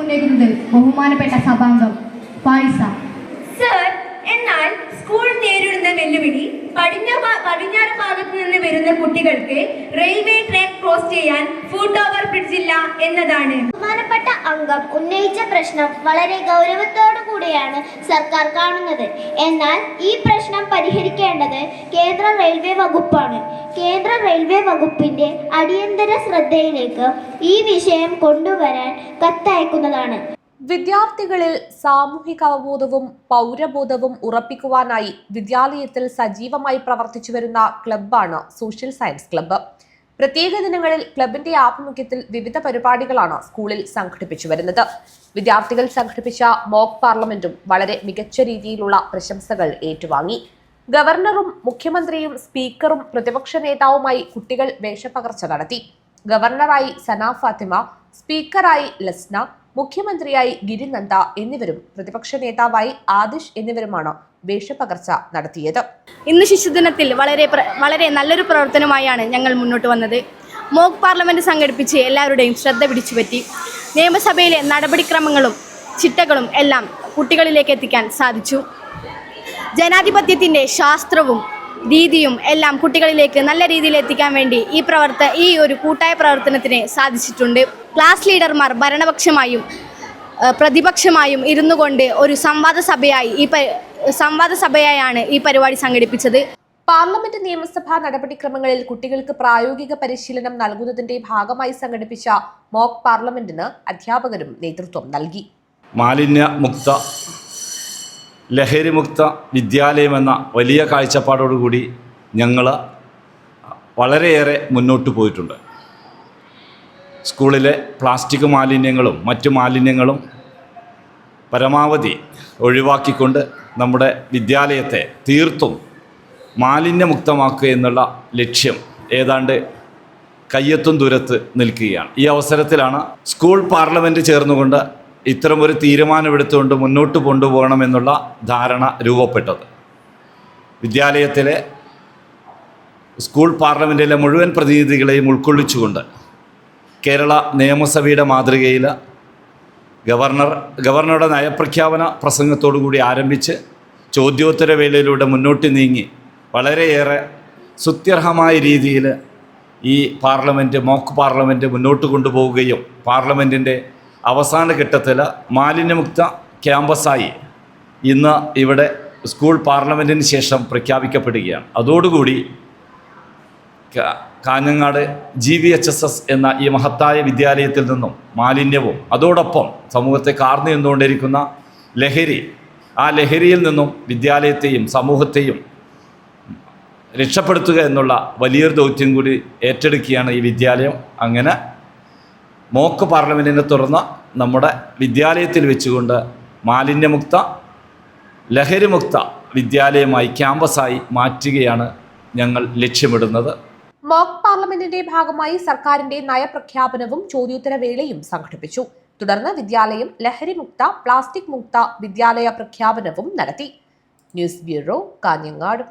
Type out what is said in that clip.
ഉന്നയിക്കുന്നത് ബഹുമാനപ്പെട്ട സഭാംഗം ഫായിസ സർ എന്നാൽ സ്കൂൾ നേരിടുന്ന വെല്ലുവിളി പടിഞ്ഞ പടിഞ്ഞാറ് ഭാഗത്ത് നിന്ന് വരുന്ന കുട്ടികൾക്ക് റെയിൽവേ ട്രാക്ക് ക്രോസ് ചെയ്യാൻ ഫുട് ഓവർ ബ്രിഡ്ജ് ഇല്ല എന്നതാണ്. ബഹുമാനപ്പെട്ട അംഗം ഉന്നയിച്ച പ്രശ്നം വളരെ ഗൗരവത്തോടു കൂടിയാണ് സർക്കാർ കാണുന്നത്. എന്നാൽ ഈ പ്രശ്നം പരിഹരിക്കേണ്ടത് കേന്ദ്ര റെയിൽവേ വകുപ്പാണ്. കേന്ദ്ര റെയിൽവേ വകുപ്പിന്റെ അടിയന്തര ശ്രദ്ധയിലേക്ക് ഈ വിഷയം കൊണ്ടുവരാൻ കത്തയക്കുന്നതാണ്. വിദ്യാർത്ഥികളിൽ സാമൂഹിക അവബോധവും പൗരബോധവും ഉറപ്പിക്കുവാനായി വിദ്യാലയത്തിൽ സജീവമായി പ്രവർത്തിച്ചു വരുന്ന ക്ലബ്ബാണ് സോഷ്യൽ സയൻസ് ക്ലബ്ബ്. പ്രത്യേക ദിനങ്ങളിൽ ക്ലബിന്റെ ആഭിമുഖ്യത്തിൽ വിവിധ പരിപാടികളാണ് സ്കൂളിൽ സംഘടിപ്പിച്ചു വരുന്നത്. വിദ്യാർത്ഥികൾ സംഘടിപ്പിച്ച മോക്ക് പാർലമെന്റും വളരെ മികച്ച രീതിയിലുള്ള പ്രശംസകൾ ഏറ്റുവാങ്ങി. ഗവർണറും മുഖ്യമന്ത്രിയും സ്പീക്കറും പ്രതിപക്ഷ നേതാവുമായി കുട്ടികൾ വേഷപ്പകർച്ച നടത്തി. ഗവർണറായി സന ഫാത്തിമ സ്പീക്കറായി ലസ്ന മുഖ്യമന്ത്രിയായി ഗിരിനന്ദ എന്നിവരും പ്രതിപക്ഷ നേതാവായി ആദിഷ് എന്നിവരുമാണ് വേഷപ്പകർച്ച നടത്തിയത്. ഇന്ന് ശിശുദിനത്തിൽ വളരെ വളരെ നല്ലൊരു പ്രവർത്തനമായാണ് ഞങ്ങൾ മുന്നോട്ട് വന്നത്. മോക്ക് പാർലമെന്റ് സംഘടിപ്പിച്ച് എല്ലാവരുടെയും ശ്രദ്ധ പിടിച്ചുപറ്റി നിയമസഭയിലെ നടപടിക്രമങ്ങളും ചിട്ടകളും എല്ലാം കുട്ടികളിലേക്ക് എത്തിക്കാൻ സാധിച്ചു. ജനാധിപത്യത്തിന്റെ ശാസ്ത്രവും രീതിയും എല്ലാം കുട്ടികളിലേക്ക് നല്ല രീതിയിൽ എത്തിക്കാൻ വേണ്ടി ഈ പ്രവർത്ത ഈ ഒരു കൂട്ടായ പ്രവർത്തനത്തിന് സാധിച്ചിട്ടുണ്ട്. ക്ലാസ് ലീഡർമാർ ഭരണപക്ഷമായും പ്രതിപക്ഷമായും ഇരുന്നു കൊണ്ട് ഒരു സംവാദ സഭയായി ഈ സംവാദ സഭയായാണ് ഈ പരിപാടി സംഘടിപ്പിച്ചത്. പാർലമെന്റ് നിയമസഭാ നടപടിക്രമങ്ങളിൽ കുട്ടികൾക്ക് പ്രായോഗിക പരിശീലനം നൽകുന്നതിന്റെ ഭാഗമായി സംഘടിപ്പിച്ച മോക്ക് പാർലമെന്റിന് അധ്യാപകരും നേതൃത്വം നൽകി. മാലിന്യമുക്ത ലഹരിമുക്ത വിദ്യാലയമെന്ന വലിയ കാഴ്ചപ്പാടോടുകൂടി ഞങ്ങൾ വളരെയേറെ മുന്നോട്ട് പോയിട്ടുണ്ട്. സ്കൂളിലെ പ്ലാസ്റ്റിക് മാലിന്യങ്ങളും മറ്റു മാലിന്യങ്ങളും പരമാവധി ഒഴിവാക്കിക്കൊണ്ട് നമ്മുടെ വിദ്യാലയത്തെ തീർത്തും മാലിന്യമുക്തമാക്കുക എന്നുള്ള ലക്ഷ്യം ഏതാണ്ട് കയ്യെത്തും ദൂരത്ത് നിൽക്കുകയാണ്. ഈ അവസരത്തിലാണ് സ്കൂൾ പാർലമെന്റ് ചേർന്നുകൊണ്ട് ഇത്തരമൊരു തീരുമാനമെടുത്തുകൊണ്ട് മുന്നോട്ട് കൊണ്ടുപോകണമെന്നുള്ള ധാരണ രൂപപ്പെട്ടത്. വിദ്യാലയത്തിലെ സ്കൂൾ പാർലമെന്റിലെ മുഴുവൻ പ്രതിനിധികളെയും ഉൾക്കൊള്ളിച്ചുകൊണ്ട് കേരള നിയമസഭയുടെ മാതൃകയിൽ ഗവർണർ ഗവർണറുടെ നയപ്രഖ്യാപന പ്രസംഗത്തോടു കൂടി ആരംഭിച്ച് ചോദ്യോത്തര വേളയിലൂടെ മുന്നോട്ട് നീങ്ങി വളരെയേറെ സുത്യർഹമായ രീതിയിൽ ഈ പാർലമെന്റ് മോക്ക് പാർലമെന്റ് മുന്നോട്ട് കൊണ്ടുപോവുകയും പാർലമെന്റിന്റെ അവസാന ഘട്ടത്തിൽ മാലിന്യമുക്ത ക്യാമ്പസായി ഇന്ന് ഇവിടെ സ്കൂൾ പാർലമെന്റിന് ശേഷം പ്രഖ്യാപിക്കപ്പെടുകയാണ്. അതോടുകൂടി Kanhangad G V H S S എന്ന ഈ മഹത്തായ വിദ്യാലയത്തിൽ നിന്നും മാലിന്യവും അതോടൊപ്പം സമൂഹത്തെ കാർന്നു നിന്നുകൊണ്ടിരിക്കുന്ന ലഹരി ആ ലഹരിയിൽ നിന്നും വിദ്യാലയത്തെയും സമൂഹത്തെയും രക്ഷപ്പെടുത്തുക എന്നുള്ള വലിയൊരു ദൗത്യം കൂടി ഏറ്റെടുക്കുകയാണ് ഈ വിദ്യാലയം. അങ്ങനെ മോക്ക് പാർലമെന്റിനെ തുറന്ന് നമ്മുടെ വിദ്യാലയത്തിൽ വെച്ചുകൊണ്ട് മാലിന്യമുക്ത ലഹരിമുക്ത വിദ്യാലയമായി ക്യാമ്പസായി മാറ്റുകയാണ് ഞങ്ങൾ ലക്ഷ്യമിടുന്നത്. മോക്ക് പാർലമെന്റിന്റെ ഭാഗമായി സർക്കാരിന്റെ നയപ്രഖ്യാപനവും ചോദ്യോത്തരവേളയും സംഘടിപ്പിച്ചു. തുടർന്ന് വിദ്യാലയം ലഹരിമുക്ത പ്ലാസ്റ്റിക് മുക്ത വിദ്യാലയ പ്രഖ്യാപനവും നടത്തി. News bureau Kanhangad.